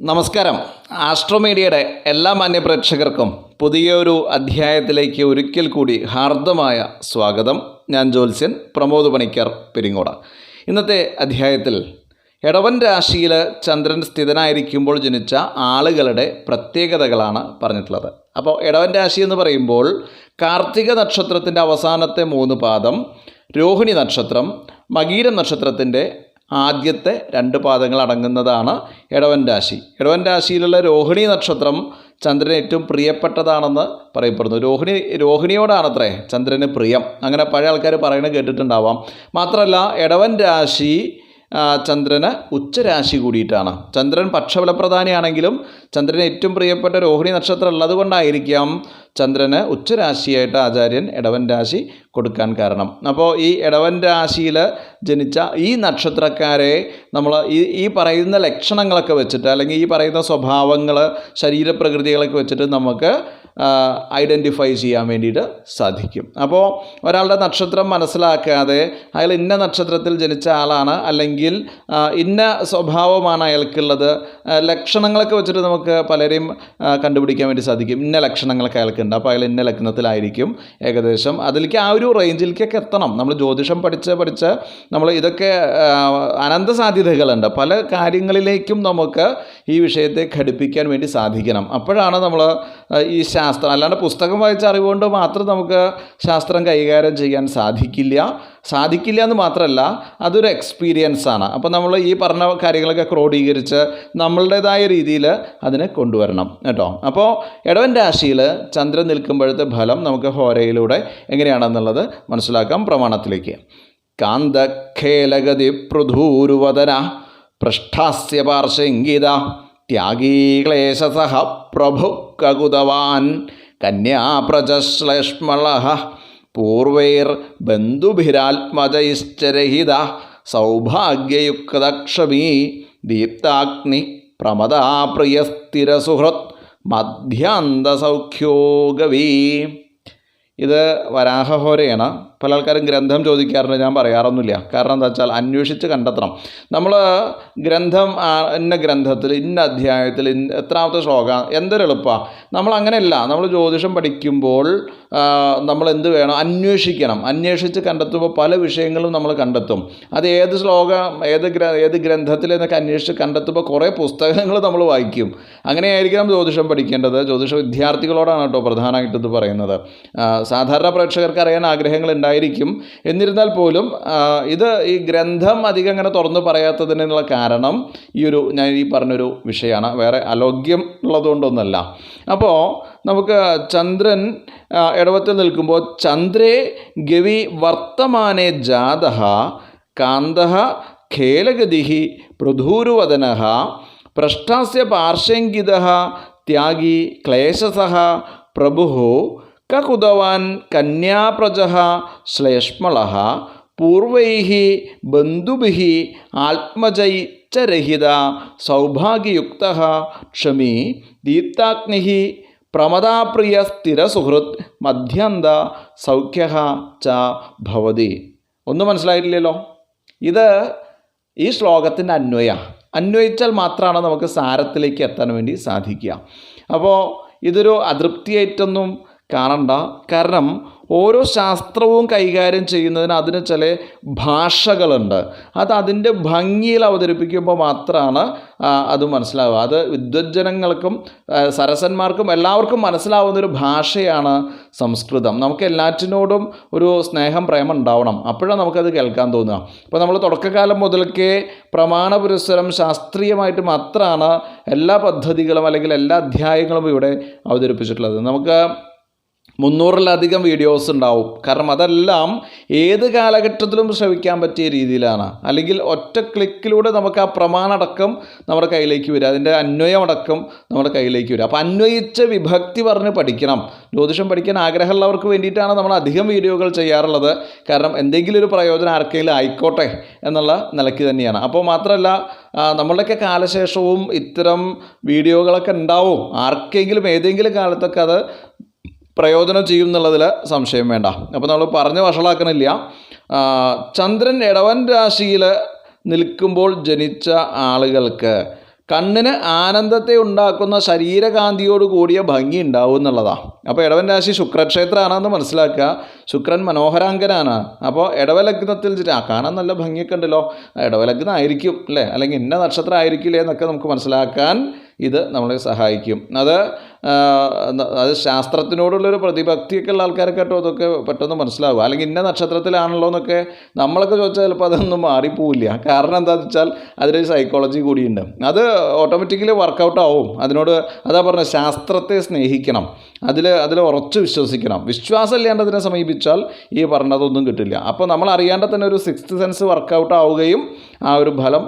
നമസ്കാരം. ആസ്ട്രോമീഡിയയുടെ എല്ലാ മാന്യപ്രേക്ഷകർക്കും പുതിയൊരു അധ്യായത്തിലേക്ക് ഒരിക്കൽ കൂടി ഹാർദമായ സ്വാഗതം. ഞാൻ ജോത്സ്യൻ പ്രമോദ് പണിക്കർ പെരിങ്ങോട. ഇന്നത്തെ അധ്യായത്തിൽ ഇടവൻ രാശിയിൽ ചന്ദ്രൻ സ്ഥിതനായിരിക്കുമ്പോൾ ജനിച്ച ആളുകളുടെ പ്രത്യേകതകളാണ് പറഞ്ഞിട്ടുള്ളത്. അപ്പോൾ ഇടവൻ രാശി എന്ന് പറയുമ്പോൾ കാർത്തിക നക്ഷത്രത്തിന്റെ അവസാനത്തെ മൂന്ന് പാദം രോഹിണി നക്ഷത്രം മകീര നക്ഷത്രത്തിന്റെ ആദ്യത്തെ രണ്ട് പാദങ്ങൾ അടങ്ങുന്നതാണ് ഇടവൻ രാശി. ഇടവൻ രാശിയിലുള്ള രോഹിണി നക്ഷത്രം ചന്ദ്രന് ഏറ്റവും പ്രിയപ്പെട്ടതാണെന്ന് പറയപ്പെടുന്നു. രോഹിണി രോഹിണിയോടാണത്രേ ചന്ദ്രന് പ്രിയം. അങ്ങനെ പഴയ ആൾക്കാർ പറയുന്നത് കേട്ടിട്ടുണ്ടാവാം. മാത്രമല്ല ഇടവൻ രാശി ചന്ദ്രന് ഉച്ചരാശി കൂടിയിട്ടാണ്. ചന്ദ്രൻ പക്ഷഫലപ്രധാനിയാണെങ്കിലും ചന്ദ്രന് ഏറ്റവും പ്രിയപ്പെട്ട രോഹിണി നക്ഷത്രം ഉള്ളതുകൊണ്ടായിരിക്കാം ചന്ദ്രന് ഉച്ചരാശിയായിട്ട് ആചാര്യൻ ഇടവൻ രാശി കൊടുക്കാൻ കാരണം. അപ്പോൾ ഈ ഇടവൻ രാശിയിൽ ജനിച്ച ഈ നക്ഷത്രക്കാരെ നമ്മൾ ഈ ഈ പറയുന്ന ലക്ഷണങ്ങളൊക്കെ വെച്ചിട്ട് അല്ലെങ്കിൽ ഈ പറയുന്ന സ്വഭാവങ്ങൾ ശരീരപ്രകൃതികളൊക്കെ വെച്ചിട്ട് നമുക്ക് ഐഡന്റിഫൈ ചെയ്യാൻ വേണ്ടിയിട്ട് സാധിക്കും. അപ്പോൾ ഒരാളുടെ നക്ഷത്രം മനസ്സിലാക്കാതെ അയാൾ ഇന്ന നക്ഷത്രത്തിൽ ജനിച്ച ആളാണ് അല്ലെങ്കിൽ ഇന്ന സ്വഭാവമാണ് അയാൾക്കുള്ളത് ലക്ഷണങ്ങളൊക്കെ വെച്ചിട്ട് നമുക്ക് പലരെയും കണ്ടുപിടിക്കാൻ വേണ്ടി സാധിക്കും. ഇന്ന ലക്ഷണങ്ങളൊക്കെ അയാൾക്കുണ്ട്. അപ്പോൾ അയാൾ ഇന്ന ലഗ്നത്തിലായിരിക്കും ഏകദേശം. അതിലേക്ക് ആ ഒരു റേഞ്ചിലേക്കൊക്കെ എത്തണം. നമ്മൾ ജ്യോതിഷം പഠിച്ച് പഠിച്ച് നമ്മൾ ഇതൊക്കെ അനന്ത സാധ്യതകളുണ്ട് പല കാര്യങ്ങളിലേക്കും നമുക്ക് ഈ വിഷയത്തെ ഘടിപ്പിക്കാൻ വേണ്ടി സാധിക്കണം. അപ്പോഴാണ് നമ്മൾ ഈ ശാസ്ത്രം അല്ലാണ്ട് പുസ്തകം വായിച്ച അറിവുകൊണ്ട് മാത്രം നമുക്ക് ശാസ്ത്രം കൈകാര്യം ചെയ്യാൻ സാധിക്കില്ല. സാധിക്കില്ല എന്ന് മാത്രമല്ല അതൊരു എക്സ്പീരിയൻസ് ആണ്. അപ്പോൾ നമ്മൾ ഈ പറഞ്ഞ കാര്യങ്ങളൊക്കെ ക്രോഡീകരിച്ച് നമ്മളുടേതായ രീതിയിൽ അതിനെ കൊണ്ടുവരണം കേട്ടോ. അപ്പോൾ ഇടവൻ രാശിയിൽ ചന്ദ്രൻ നിൽക്കുമ്പോഴത്തെ ഫലം നമുക്ക് ഹോരയിലൂടെ എങ്ങനെയാണെന്നുള്ളത് മനസ്സിലാക്കാം പ്രമാണത്തിലേക്ക്. കാന്തഖേലഗതി പൃഥൂരുവദന പൃഷ്ഠാസ്യ പാർശ്വങ്കിത. ത്യാഗീ ക്ലേശസഹ പ്രഭു കകുതവാൻ. കന്യാപ്രജശ്ലേഷ്മള പൂർവൈർ ബന്ധുഭിരാത്മജൈശ്ചരഹിത സൗഭാഗ്യയുക്തക്ഷമീ. ദീപ്താഗ്നി പ്രമദാപ്രിയസ്ഥിരസുഹൃത് മധ്യാന്തസൗഖ്യോ മധ്യാന്തസൗഖ്യോഗവീ. ഇത് വരാഹഹോരയാണ് പല ആൾക്കാരും ഗ്രന്ഥം ചോദിക്കാറുണ്ട് ഞാൻ പറയാറൊന്നുമില്ല. കാരണം എന്താ വെച്ചാൽ അന്വേഷിച്ച് കണ്ടെത്തണം. നമ്മൾ ഗ്രന്ഥം ഇന്ന ഗ്രന്ഥത്തിൽ ഇന്ന അധ്യായത്തിൽ ഇന്ന എത്രാമത്തെ ശ്ലോകം എന്തൊരു എളുപ്പമാണ് നമ്മൾ അങ്ങനെയല്ല നമ്മൾ ജ്യോതിഷം പഠിക്കുമ്പോൾ നമ്മൾ എന്ത് വേണം? അന്വേഷിക്കണം. അന്വേഷിച്ച് കണ്ടെത്തുമ്പോൾ പല വിഷയങ്ങളും നമ്മൾ കണ്ടെത്തും. അത് ഏത് ശ്ലോകം ഏത് ഗ്ര ഏത് ഗ്രന്ഥത്തിൽ എന്നൊക്കെ അന്വേഷിച്ച് കണ്ടെത്തുമ്പോൾ കുറേ പുസ്തകങ്ങൾ നമ്മൾ വായിക്കും. അങ്ങനെയായിരിക്കണം ജ്യോതിഷം പഠിക്കേണ്ടത്. ജ്യോതിഷ വിദ്യാർത്ഥികളോടാണ് കേട്ടോ പ്രധാനമായിട്ട് ഇത് പറയുന്നത്. സാധാരണ പ്രേക്ഷകർക്ക് അറിയാൻ ആഗ്രഹങ്ങൾ ഉണ്ടായിരിക്കും. എന്നിരുന്നാൽ പോലും ഇത് ഈ ഗ്രന്ഥം അധികം അങ്ങനെ തുറന്നു പറയാത്തതിനുള്ള കാരണം ഈ ഒരു ഞാൻ ഈ പറഞ്ഞൊരു വിഷയമാണ്. വേറെ അലോഗ്യം ഉള്ളതുകൊണ്ടൊന്നല്ല. അപ്പോൾ നമുക്ക് ചന്ദ്രൻ ഇടവത്തിൽ നിൽക്കുമ്പോൾ ചന്ദ്രേ ഗവി വർത്തമാനെ ജാത കാന്ത ഖേലഗതി പൃഥൂരുവദന പ്രഷ്ടാസ്യ പാർശ്വങ്കിത ത്യാഗി ക്ലേശസഹ പ്രഭു കകുതവാൻ കന്യാപ്രജ ശ്ലേഷ്മള. പൂർവൈ ബന്ധുഭി ആത്മജൈ ചരഹിത രഹിത. സൗഭാഗ്യയുക്ത ക്ഷമി. ദീപ്താഗ്നി പ്രമദാപ്രിയ സ്ഥിരസുഹൃത് മധ്യന്ത സൗഖ്യ ച ഭവതി. ഒന്നും മനസ്സിലായിട്ടില്ലല്ലോ? ഇത് ഈ ശ്ലോകത്തിന്റെ അന്വയ. അന്വയിച്ചാൽ മാത്രമാണ് നമുക്ക് സാരത്തിലേക്ക് എത്താൻ വേണ്ടി സാധിക്കുക. അപ്പോൾ ഇതൊരു അതൃപ്തിയായിട്ടൊന്നും കാണണ്ട. കാരണം ഓരോ ശാസ്ത്രവും കൈകാര്യം ചെയ്യുന്നതിന് അതിന് ചില ഭാഷകളുണ്ട്. അത് അതിന്റെ ഭംഗിയിൽ അവതരിപ്പിക്കുമ്പോൾ മാത്രമാണ് അത് മനസ്സിലാവുക. അത് വിദ്വജ്ജനങ്ങൾക്കും സരസന്മാർക്കും എല്ലാവർക്കും മനസ്സിലാവുന്ന ഒരു ഭാഷയാണ് സംസ്കൃതം. നമുക്ക് എല്ലാറ്റിനോടും ഒരു സ്നേഹം പ്രേമം ഉണ്ടാവണം. അപ്പോഴാണ് നമുക്കത് കേൾക്കാൻ തോന്നുക. അപ്പോൾ നമ്മൾ തുടക്കകാലം മുതൽക്കേ പ്രമാണ പുരസ്സരം ശാസ്ത്രീയമായിട്ട് മാത്രമാണ് എല്ലാ പദ്ധതികളും അല്ലെങ്കിൽ എല്ലാ അധ്യായങ്ങളും ഇവിടെ അവതരിപ്പിച്ചിട്ടുള്ളത്. നമുക്ക് മുന്നൂറിലധികം വീഡിയോസ് ഉണ്ടാവും. കാരണം അതെല്ലാം ഏത് കാലഘട്ടത്തിലും ശ്രവിക്കാൻ പറ്റിയ രീതിയിലാണ്. അല്ലെങ്കിൽ ഒറ്റ ക്ലിക്കിലൂടെ നമുക്ക് ആ പ്രമാണടക്കം നമ്മുടെ കയ്യിലേക്ക് വരും അതിന്റെ അന്വയമടക്കം നമ്മുടെ കയ്യിലേക്ക് വരും അപ്പോൾ അന്വയിച്ച വിഭക്തി പറഞ്ഞ് പഠിക്കണം. ജ്യോതിഷം പഠിക്കാൻ ആഗ്രഹമുള്ളവർക്ക് വേണ്ടിയിട്ടാണ് നമ്മൾ അധികം വീഡിയോകൾ ചെയ്യാറുള്ളത്. കാരണം എന്തെങ്കിലും ഒരു പ്രയോജനം ആർക്കെങ്കിലും ആയിക്കോട്ടെ എന്നുള്ള നിലയ്ക്ക് തന്നെയാണ്. അപ്പോൾ മാത്രമല്ല നമ്മളുടെയൊക്കെ കാലശേഷവും ഇത്തരം വീഡിയോകളൊക്കെ ഉണ്ടാവും. ആർക്കെങ്കിലും ഏതെങ്കിലും കാലത്തൊക്കെ അത് പ്രയോജനം ചെയ്യും എന്നുള്ളതിൽ സംശയം വേണ്ട. അപ്പോൾ നമ്മൾ പറഞ്ഞ് വഷളാക്കണില്ല. ചന്ദ്രൻ ഇടവൻ രാശിയിൽ നിൽക്കുമ്പോൾ ജനിച്ച ആളുകൾക്ക് കണ്ണിന് ആനന്ദത്തെ ഉണ്ടാക്കുന്ന ശരീരകാന്തിയോട് കൂടിയ ഭംഗി ഉണ്ടാവും എന്നുള്ളതാണ് അപ്പോൾ ഇടവൻ രാശി ശുക്രക്ഷേത്രമാണെന്ന് മനസ്സിലാക്കുക. ശുക്രൻ മനോഹരാങ്കനാണ് അപ്പോൾ ഇടവലഗ്നത്തിൽ കാണാൻ നല്ല ഭംഗിയൊക്കെ ഉണ്ടല്ലോ. ഇടവലഗ്നം ആയിരിക്കും അല്ലേ? അല്ലെങ്കിൽ ഇന്ന നക്ഷത്രം ആയിരിക്കില്ലേ എന്നൊക്കെ നമുക്ക് മനസ്സിലാക്കാൻ ഇത് നമ്മളെ സഹായിക്കും. അത് അത് ശാസ്ത്രത്തിനോടുള്ളൊരു പ്രതിഭക്തിയൊക്കെ ഉള്ള ആൾക്കാർക്കട്ടോ കേട്ടോ അതൊക്കെ പെട്ടെന്ന് മനസ്സിലാവും അല്ലെങ്കിൽ ഇന്ന നക്ഷത്രത്തിലാണല്ലോ എന്നൊക്കെ നമ്മളൊക്കെ ചോദിച്ചാൽ ചിലപ്പോൾ അതൊന്നും മാറിപ്പോവില്ല. കാരണം എന്താണെന്ന് വെച്ചാൽ അതിലൊരു സൈക്കോളജി കൂടിയുണ്ട്. അത് ഓട്ടോമാറ്റിക്കലി വർക്കൗട്ട് ആവും. അതിനോട് അതാ പറഞ്ഞത് ശാസ്ത്രത്തെ സ്നേഹിക്കണം. അതിൽ അതിൽ ഉറച്ചു വിശ്വസിക്കണം. വിശ്വാസം ഇല്ലാണ്ട് അതിനെ സമീപിച്ചാൽ ഈ പറഞ്ഞതൊന്നും കിട്ടില്ല. അപ്പോൾ നമ്മൾ അറിയാണ്ട് തന്നെ ഒരു സിക്സ്ത് സെൻസ് വർക്കൗട്ട് ആവുകയും ആ ഒരു ഫലം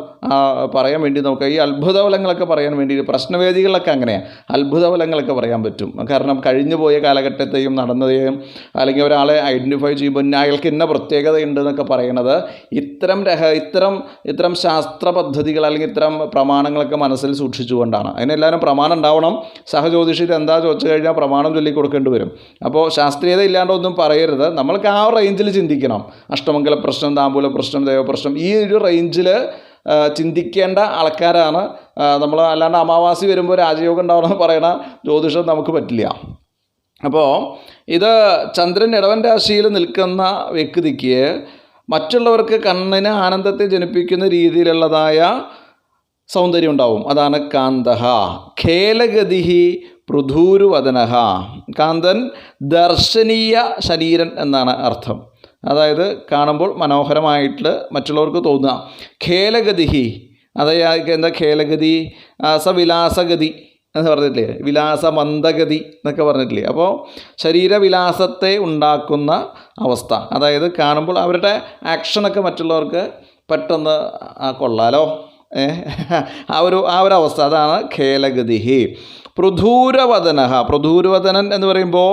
പറയാൻ വേണ്ടി നമുക്ക് ഈ അത്ഭുത ഫലങ്ങളൊക്കെ പറയാൻ വേണ്ടി പ്രശ്നവേദികളൊക്കെ അങ്ങനെയാണ് അത്ഭുത ഫലങ്ങളൊക്കെ പറയാൻ പറ്റും. കാരണം കഴിഞ്ഞു പോയ കാലഘട്ടത്തെയും നടന്നതെയും അല്ലെങ്കിൽ ഒരാളെ ഐഡന്റിഫൈ ചെയ്യുമ്പോൾ അയാൾക്ക് ഇന്ന പ്രത്യേകതയുണ്ട് എന്നൊക്കെ പറയണത് ഇത്തരം രഹ ഇത്തരം ഇത്തരം ശാസ്ത്ര പദ്ധതികൾ അല്ലെങ്കിൽ ഇത്തരം പ്രമാണങ്ങളൊക്കെ മനസ്സിൽ സൂക്ഷിച്ചുകൊണ്ടാണ്. അതിനെല്ലാവരും പ്രമാണം ഉണ്ടാവണം. സഹജ്യോതിഷിയിൽ എന്താ ചോദിച്ചു കഴിഞ്ഞാൽ പ്രമാണം ചൊല്ലി കൊടുക്കേണ്ടി വരും. അപ്പോൾ ശാസ്ത്രീയത ഇല്ലാണ്ടൊന്നും പറയരുത്. നമ്മൾക്ക് ആ റേഞ്ചിൽ ചിന്തിക്കണം. അഷ്ടമംഗല പ്രശ്നം താമ്പൂല പ്രശ്നം ദേവപ്രശ്നം ഈ ഒരു റേഞ്ചിൽ ചിന്തിക്കേണ്ട ആൾക്കാരാണ്. നമ്മൾ അല്ലാണ്ട് അമാവാസി വരുമ്പോൾ രാജയോഗം ഉണ്ടാവണമെന്ന് പറയണ ജ്യോതിഷം നമുക്ക് പറ്റില്ല. അപ്പോൾ ഇത് ചന്ദ്രൻ ഇടവൻ രാശിയിൽ നിൽക്കുന്ന വ്യക്തിക്ക് മറ്റുള്ളവർക്ക് കണ്ണിന് ആനന്ദത്തെ ജനിപ്പിക്കുന്ന രീതിയിലുള്ളതായ സൗന്ദര്യം ഉണ്ടാവും. അതാണ് കാന്തഹ. ഖേലഗതിഹി പൃഥൂരുവദനഹ കാന്തൻ ദർശനീയ ശരീരൻ എന്നാണ് അർത്ഥം. അതായത് കാണുമ്പോൾ മനോഹരമായിട്ട് മറ്റുള്ളവർക്ക് തോന്നുക. ഖേലഗതിഹി. അതായത് എന്താ? ഖേലഗതി അസവിലാസഗതി സവിലാസഗതി എന്ന് പറഞ്ഞിട്ടില്ലേ? വിലാസ മന്ദഗതി എന്നൊക്കെ പറഞ്ഞിട്ടില്ലേ? അപ്പോൾ ശരീരവിലാസത്തെ ഉണ്ടാക്കുന്ന അവസ്ഥ. അതായത് കാണുമ്പോൾ അവരുടെ ആക്ഷനൊക്കെ മറ്റുള്ളവർക്ക് പെട്ടെന്ന് കൊള്ളാലോ? ആ ഒരു ആ ഒരു അവസ്ഥ. അതാണ് ഖേലഗതിഹി. പൃഥൂരവദന പൃഥൂരവദനൻ എന്ന് പറയുമ്പോൾ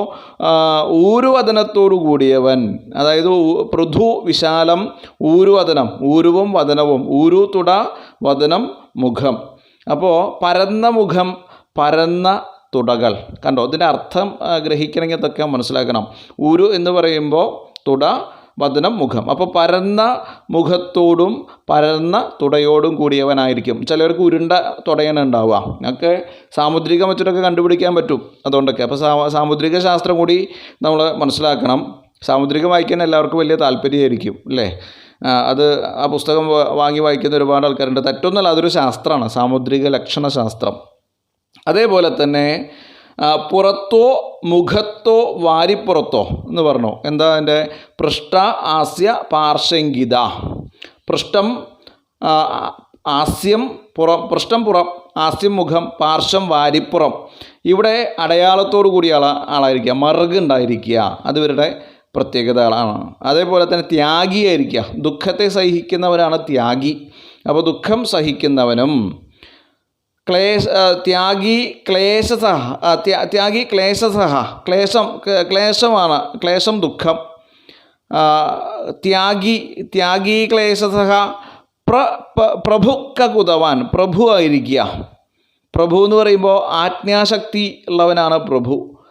ഊരുവദനത്തോടു കൂടിയവൻ അതായത് പൃഥു വിശാലം ഊരുവദനം. ഊരുവും വദനവും. ഊരു തുട വദനം മുഖം. അപ്പോൾ പരന്ന മുഖം പരന്ന തുടകൾ. കണ്ടോ? ഇതിന്റെ അർത്ഥം ഗ്രഹിക്കണമെങ്കിൽ ഇതൊക്കെ മനസ്സിലാക്കണം. ഉരു എന്ന് പറയുമ്പോൾ തുട വദനം മുഖം. അപ്പോൾ പരന്ന മുഖത്തോടും പരന്ന തുടയോടും കൂടിയവനായിരിക്കും. ചിലർക്ക് ഉരുണ്ട തുടയാണ് ഉണ്ടാവുക. ഒക്കെ സാമുദ്രികം വെച്ചിട്ടൊക്കെ കണ്ടുപിടിക്കാൻ പറ്റും അതുകൊണ്ടൊക്കെ. അപ്പോൾ സാമുദ്രിക ശാസ്ത്രം കൂടി നമ്മൾ മനസ്സിലാക്കണം. സാമുദ്രികം വായിക്കാൻ എല്ലാവർക്കും വലിയ താല്പര്യമായിരിക്കും അല്ലേ? അത് ആ പുസ്തകം വാങ്ങി വായിക്കുന്ന ഒരുപാട് ആൾക്കാരുണ്ട്. തെറ്റൊന്നുമല്ല അതൊരു ശാസ്ത്രമാണ്. സാമുദ്രിക ലക്ഷണ ശാസ്ത്രം. അതേപോലെ തന്നെ പുറത്തോ മുഖത്തോ വാരിപ്പുറത്തോ എന്ന് പറഞ്ഞു. എന്താ അതിന്റെ? പൃഷ്ഠ ആസ്യ പാർശ്വങ്കിത പൃഷ്ഠം ആസ്യം പുറം പൃഷ്ഠം പുറം ആസ്യം മുഖം പാർശ്വം വാരിപ്പുറം. ഇവിടെ അടയാളത്തോടു കൂടിയ ആള ആളായിരിക്കുക. മറുക് ഉണ്ടായിരിക്കുക. അതിവരുടെ പ്രത്യേകതകളാണ് അതേപോലെ തന്നെ ത്യാഗിയായിരിക്കുക. ദുഃഖത്തെ സഹിക്കുന്നവരാണ് ത്യാഗി. അപ്പോൾ ദുഃഖം സഹിക്കുന്നവനും ക്ലേശ ത്യാഗി ക്ലേശസഹ സഹ ത്യാ- ത്യാഗി ക്ലേശസഹ ക്ലേശം ക്ലേശമാണ് ക്ലേശം ദുഃഖം. ത്യാഗി ത്യാഗി ക്ലേശസഹ പ്ര പ്രഭുക്ക കുതവാൻ പ്രഭു ആയിരിക്കുക. പ്രഭു എന്ന് പറയുമ്പോൾ ആജ്ഞാശക്തി ഉള്ളവനാണ് പ്രഭു.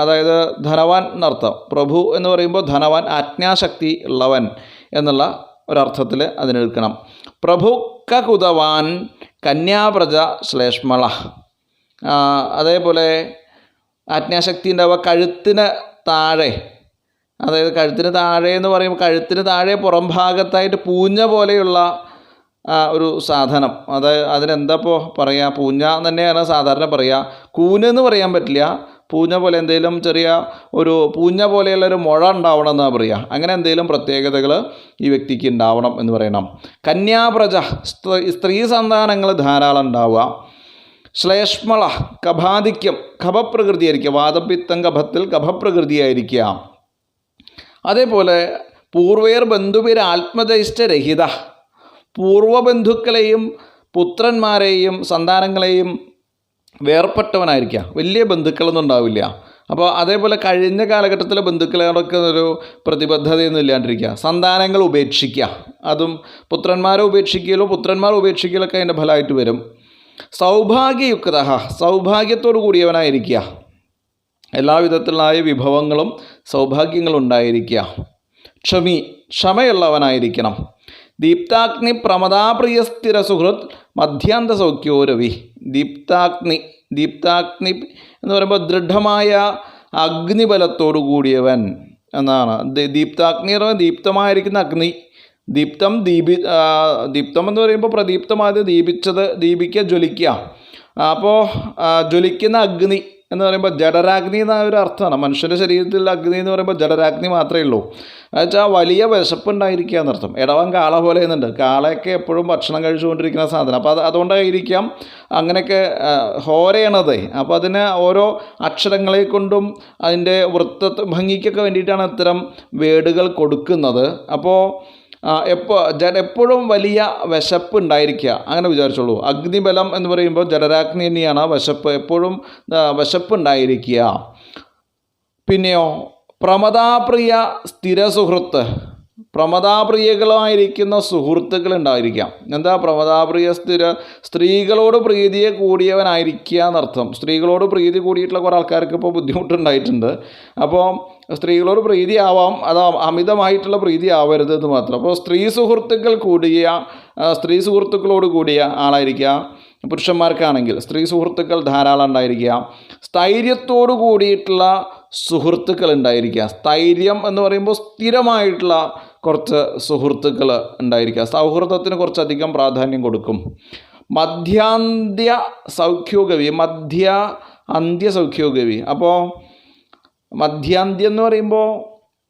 അതായത് ധനവാൻ എന്നർത്ഥം. പ്രഭു എന്ന് പറയുമ്പോൾ ധനവാൻ ആജ്ഞാശക്തി ഉള്ളവൻ എന്നുള്ള ഒരർത്ഥത്തിൽ അതിനെടുക്കണം. പ്രഭുക്ക കുതവാൻ കന്യാപ്രജ ശ്ലേഷ്മള അതേപോലെ ആജ്ഞാശക്തി ഉണ്ടാവുക കഴുത്തിന് താഴെ. അതായത് കഴുത്തിന് താഴെ എന്ന് പറയുമ്പോൾ കഴുത്തിന് താഴെ പുറം ഭാഗത്തായിട്ട് പൂഞ്ഞ പോലെയുള്ള ഒരു സാധനം. അതായത് അതിനെന്താ ഇപ്പോൾ പറയുക പൂഞ്ഞ തന്നെയാണ് സാധാരണ പറയുക കൂന് എന്ന് പറയാൻ പറ്റില്ല. പൂഞ്ഞ പോലെ എന്തെങ്കിലും ചെറിയ ഒരു പൂഞ്ഞ പോലെയുള്ള ഒരു മുഴ ഉണ്ടാവണം എന്നാണ് പറയുക. അങ്ങനെ എന്തെങ്കിലും പ്രത്യേകതകൾ ഈ വ്യക്തിക്ക് ഉണ്ടാവണം എന്ന് പറയണം. കന്യാപ്രജ സ്ത്രീ സന്താനങ്ങൾ ധാരാളം ഉണ്ടാവുക. ശ്ലേഷ്മള കഭാധിക്യം കഫപ്രകൃതിയായിരിക്കുക വാദപിത്തം കഭത്തിൽ കഭപ്രകൃതി ആയിരിക്കുക. അതേപോലെ പൂർവേർ ബന്ധുവിർ ആത്മദൈഷ്ടരഹിത പൂർവബന്ധുക്കളെയും പുത്രന്മാരെയും സന്താനങ്ങളെയും വേർപെട്ടവനായിരിക്കുക. വലിയ ബന്ധുക്കളൊന്നും ഉണ്ടാവില്ല. അപ്പോൾ അതേപോലെ കഴിഞ്ഞ കാലഘട്ടത്തിലെ ബന്ധുക്കളോടൊക്കെ ഒരു പ്രതിബദ്ധതയൊന്നും ഇല്ലാണ്ടിരിക്കുക സന്താനങ്ങൾ ഉപേക്ഷിക്കുക. അതും പുത്രന്മാരെ ഉപേക്ഷിക്കലോ പുത്രന്മാർ ഉപേക്ഷിക്കലൊക്കെ അതിന്റെ ഫലമായിട്ട് വരും. സൗഭാഗ്യയുക്ത സൗഭാഗ്യത്തോടു കൂടിയവനായിരിക്കുക. എല്ലാവിധത്തിലായ വിഭവങ്ങളും സൗഭാഗ്യങ്ങളും ഉണ്ടായിരിക്കുക. ക്ഷമി ക്ഷമയുള്ളവനായിരിക്കണം. ദീപ്താഗ്നി പ്രമദാപ്രിയ സ്ഥിര സുഹൃത് മധ്യാന്ത സൗഖ്യോ രവി ദീപ്താഗ്നി ദീപ്താഗ്നി എന്ന് പറയുമ്പോൾ ദൃഢമായ അഗ്നിബലത്തോടു കൂടിയവൻ എന്നാണ്. ദീപ്താഗ്നി എന്ന് പറയുമ്പോൾ ദീപ്തമായിരിക്കുന്ന അഗ്നി. ദീപ്തം ദീപി ദീപ്തം എന്ന് പറയുമ്പോൾ പ്രദീപ്തമായത് ദീപിച്ചത് ദീപിക്കുക ജ്വലിക്കുക. അപ്പോൾ ജ്വലിക്കുന്ന അഗ്നി എന്ന് പറയുമ്പോൾ ജഡരാഗ്നി എന്ന ഒരു അർത്ഥമാണ്. മനുഷ്യന്റെ ശരീരത്തിൽ അഗ്നി എന്ന് പറയുമ്പോൾ ജഡരാഗ്നി മാത്രമേ ഉള്ളൂ. എന്നുവെച്ചാൽ വലിയ വിശപ്പുണ്ടായിരിക്കുക എന്നർത്ഥം. ഇടവൻ കാള പോലെ എന്നുണ്ട് കാളയൊക്കെ എപ്പോഴും ഭക്ഷണം കഴിച്ചുകൊണ്ടിരിക്കുന്ന സാധനം. അപ്പോൾ അത് അതുകൊണ്ടായിരിക്കാം അങ്ങനെയൊക്കെ ഹോരയണത്. അപ്പോൾ അതിന് ഓരോ അക്ഷരങ്ങളെ കൊണ്ടും അതിന്റെ വൃത്ത ഭംഗിക്കൊക്കെ വേണ്ടിയിട്ടാണ് ഇത്തരം വേടുകൾ കൊടുക്കുന്നത്. അപ്പോൾ എപ്പോൾ ജഡ എപ്പോഴും വലിയ വിശപ്പ് ഉണ്ടായിരിക്കുക. അങ്ങനെ വിചാരിച്ചോളൂ. അഗ്നിബലം എന്ന് പറയുമ്പോൾ ജലരാഗ്നി തന്നെയാണ് വിശപ്പ്. എപ്പോഴും വിശപ്പ് ഉണ്ടായിരിക്കുക. പിന്നെയോ പ്രമദാപ്രിയ സ്ഥിര സുഹൃത്ത് പ്രമദാപ്രിയകളായിരിക്കുന്ന സുഹൃത്തുക്കൾ ഉണ്ടായിരിക്കാം എന്താ പ്രമദാപ്രിയ സ്ഥിര സ്ത്രീകളോട് പ്രീതിയെ കൂടിയവനായിരിക്കുക എന്നർത്ഥം. സ്ത്രീകളോട് പ്രീതി കൂടിയിട്ടുള്ള കുറേ ആൾക്കാർക്ക് ഇപ്പോൾ ബുദ്ധിമുട്ടുണ്ടായിട്ടുണ്ട്. അപ്പോൾ സ്ത്രീകളോട് പ്രീതി ആവാം അത് അമിതമായിട്ടുള്ള പ്രീതി ആവരുത് എന്ന് മാത്രം. അപ്പോൾ സ്ത്രീ സുഹൃത്തുക്കൾ കൂടിയ സ്ത്രീ സുഹൃത്തുക്കളോട് കൂടിയ ആളായിരിക്കുക. പുരുഷന്മാർക്കാണെങ്കിൽ സ്ത്രീ സുഹൃത്തുക്കൾ ധാരാളം ഉണ്ടായിരിക്കുക. സ്ഥൈര്യത്തോടു കൂടിയിട്ടുള്ള സുഹൃത്തുക്കൾ ഉണ്ടായിരിക്കുക. സ്ഥൈര്യം എന്ന് പറയുമ്പോൾ സ്ഥിരമായിട്ടുള്ള കുറച്ച് സുഹൃത്തുക്കൾ ഉണ്ടായിരിക്കുക സൗഹൃദത്തിന് കുറച്ചധികം പ്രാധാന്യം കൊടുക്കും. മധ്യാന്ത്യ സൗഖ്യോഗവി മധ്യ അന്ത്യ സൗഖ്യോഗവി. അപ്പോൾ മധ്യാന്ത്യം എന്ന് പറയുമ്പോൾ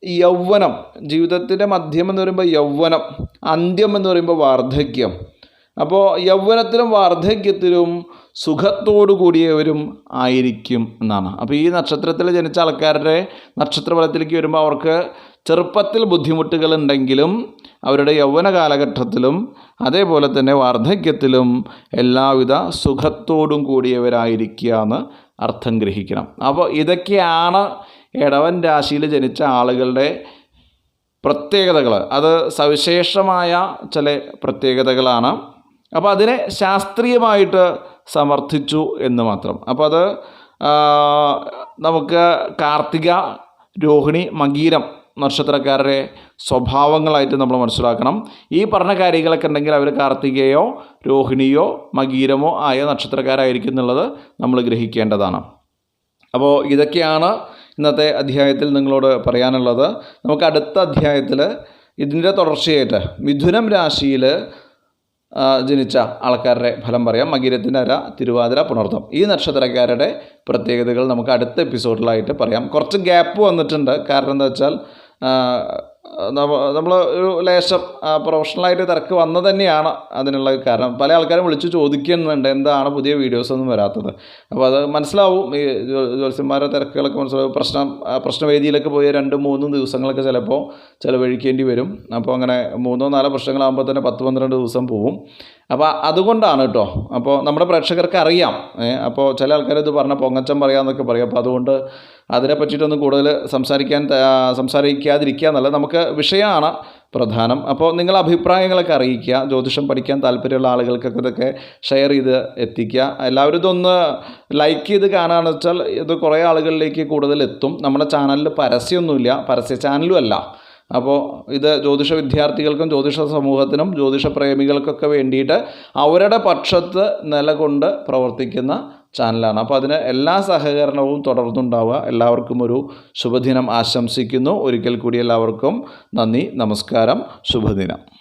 യൗവനം ജീവിതത്തിന്റെ മധ്യം എന്ന് പറയുമ്പോൾ യൗവനം അന്ത്യം എന്ന് പറയുമ്പോൾ വാർദ്ധക്യം. അപ്പോൾ യൗവനത്തിലും വാർദ്ധക്യത്തിലും സുഖത്തോടു കൂടിയവരും ആയിരിക്കും എന്നാണ്. അപ്പോൾ ഈ നക്ഷത്രത്തിൽ ജനിച്ച ആൾക്കാരുടെ നക്ഷത്രഫലത്തിലേക്ക് വരുമ്പോൾ അവർക്ക് ചെറുപ്പത്തിൽ ബുദ്ധിമുട്ടുകൾ ഉണ്ടെങ്കിലും അവരുടെ യൗവന കാലഘട്ടത്തിലും അതേപോലെ തന്നെ വാർദ്ധക്യത്തിലും എല്ലാവിധ സുഖത്തോടും കൂടിയവരായിരിക്കുക എന്ന് അർത്ഥം ഗ്രഹിക്കണം. അപ്പോൾ ഇതൊക്കെയാണ് ഇടവൻ രാശിയിൽ ജനിച്ച ആളുകളുടെ പ്രത്യേകതകൾ. അത് സവിശേഷമായ ചില പ്രത്യേകതകളാണ്. അപ്പോൾ അതിനെ ശാസ്ത്രീയമായിട്ട് സമർത്ഥിച്ചു എന്ന് മാത്രം. അപ്പോൾ അത് നമുക്ക് കാർത്തിക രോഹിണി മകീരം നക്ഷത്രക്കാരുടെ സ്വഭാവങ്ങളായിട്ട് നമ്മൾ മനസ്സിലാക്കണം. ഈ പറഞ്ഞ കാര്യങ്ങളൊക്കെ ഉണ്ടെങ്കിൽ അവർ കാർത്തികയോ രോഹിണിയോ മകീരമോ ആയ നക്ഷത്രക്കാരായിരിക്കും എന്നുള്ളത് നമ്മൾ ഗ്രഹിക്കേണ്ടതാണ്. അപ്പോൾ ഇതൊക്കെയാണ് ഇന്നത്തെ അധ്യായത്തിൽ നിങ്ങളോട് പറയാനുള്ളത്. നമുക്ക് അടുത്ത അധ്യായത്തിൽ ഇതിന്റെ തുടർച്ചയായിട്ട് മിഥുനം രാശിയിൽ ജനിച്ച ആൾക്കാരുടെ ഫലം പറയാം. മകീരത്തിന്റെ അര തിരുവാതിര പുണർത്തം. ഈ നക്ഷത്രക്കാരുടെ പ്രത്യേകതകൾ നമുക്ക് അടുത്ത എപ്പിസോഡിലായിട്ട് പറയാം. കുറച്ച് ഗ്യാപ്പ് വന്നിട്ടുണ്ട്. കാരണം എന്താ വെച്ചാൽ നമ്മൾ ഒരു ലേശം പ്രൊഫഷണലായിട്ട് തിരക്ക് വന്നത് തന്നെയാണ് അതിനുള്ള കാരണം. പല ആൾക്കാരും വിളിച്ച് ചോദിക്കുന്നുണ്ട് എന്താണ് പുതിയ വീഡിയോസ് ഒന്നും വരാത്തത്? അപ്പോൾ അത് മനസ്സിലാവും. ഈ ജോത്സ്യന്മാരെ തിരക്കുകളൊക്കെ മനസ്സിലാവും. പ്രശ്നം പ്രശ്നവേദിയിലൊക്കെ പോയി രണ്ടും മൂന്നും ദിവസങ്ങളൊക്കെ ചിലപ്പോൾ ചിലവഴിക്കേണ്ടി വരും. അപ്പോൾ അങ്ങനെ മൂന്നോ നാലോ പ്രശ്നങ്ങളാകുമ്പോൾ തന്നെ പത്ത് പന്ത്രണ്ട് ദിവസം പോവും. അപ്പോൾ അതുകൊണ്ടാണ് കേട്ടോ. അപ്പോൾ നമ്മുടെ പ്രേക്ഷകർക്ക് അറിയാം. അപ്പോൾ ചില ആൾക്കാർ ഇത് പറഞ്ഞ പൊങ്ങച്ചം പറയാമെന്നൊക്കെ പറയും. അപ്പോൾ അതുകൊണ്ട് അതിനെ പറ്റിയിട്ടൊന്നും കൂടുതൽ സംസാരിക്കാൻ സംസാരിക്കാതിരിക്കുക എന്നുള്ളത് നമുക്ക് വിഷയമാണ് പ്രധാനം. അപ്പോൾ നിങ്ങൾ അഭിപ്രായങ്ങളൊക്കെ അറിയിക്കുക ജ്യോതിഷം പഠിക്കാൻ താല്പര്യമുള്ള ആളുകൾക്കൊക്കെ ഇതൊക്കെ ഷെയർ ചെയ്ത് എത്തിക്കുക. എല്ലാവരും ഇതൊന്ന് ലൈക്ക് ചെയ്ത് കാണുകയാണെന്ന് വെച്ചാൽ ഇത് കുറേ ആളുകളിലേക്ക് കൂടുതൽ എത്തും. നമ്മുടെ ചാനലിൽ പരസ്യമൊന്നുമില്ല പരസ്യ ചാനലും അല്ല. അപ്പോൾ ഇത് ജ്യോതിഷ വിദ്യാർത്ഥികൾക്കും ജ്യോതിഷ സമൂഹത്തിനും ജ്യോതിഷ പ്രേമികൾക്കൊക്കെ വേണ്ടിയിട്ട് അവരുടെ പക്ഷത്ത് നിലകൊണ്ട് പ്രവർത്തിക്കുന്ന ചാനലാണ് അപ്പോൾ അതിന് എല്ലാ സഹകരണവും തുടർന്നുണ്ടാവുക. എല്ലാവർക്കും ഒരു ശുഭദിനം ആശംസിക്കുന്നു. ഒരിക്കൽ കൂടി എല്ലാവർക്കും നന്ദി നമസ്കാരം ശുഭദിനം.